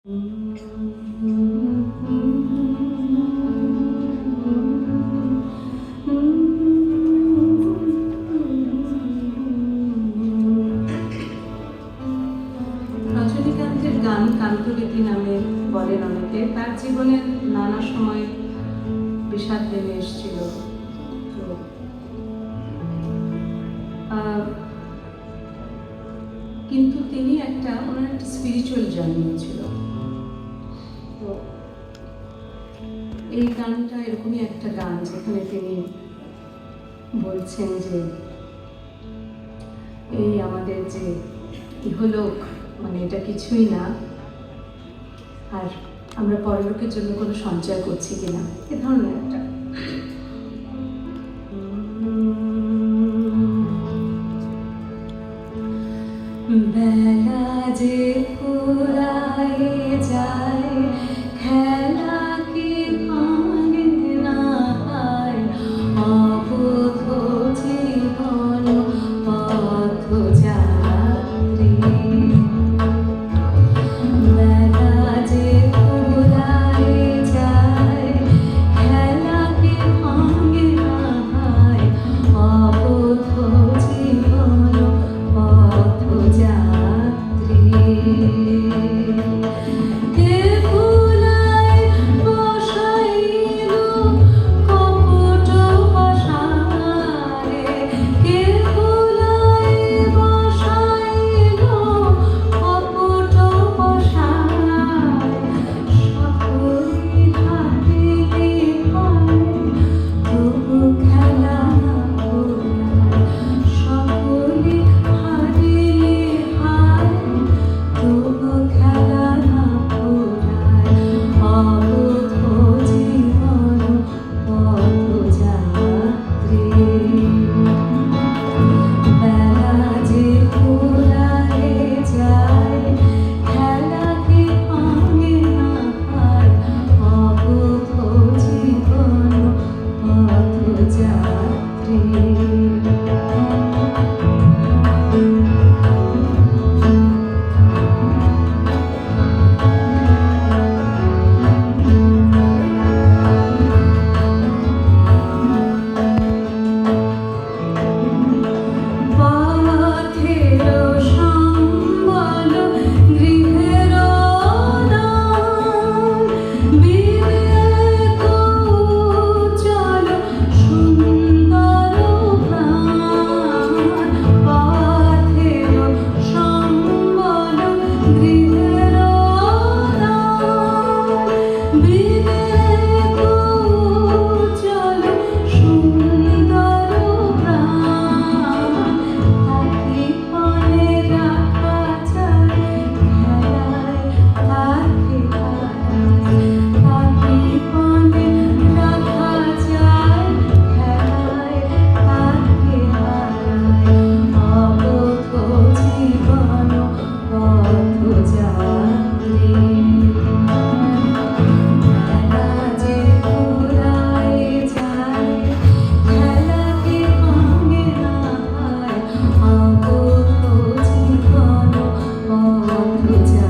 রজনীকান্তের গান কান্তগীতি নামে বলেন অনেকে। তার জীবনের নানা সময় বিষাদ নেমে এসেছিল। তো কিন্তু তিনি একটা, ওনার একটা স্পিরিচুয়াল জার্নি ছিল। এই গানটা এরকমই একটা গান যেখানে তিনি বলছেন যে, এই আমাদের যে ইহলোক মানে এটা কিছুই না। আর আমরা পরলোকের জন্য কোনো সঞ্চয় করছি কিনা এ ধরনের একটা। বেলা যে Yeah.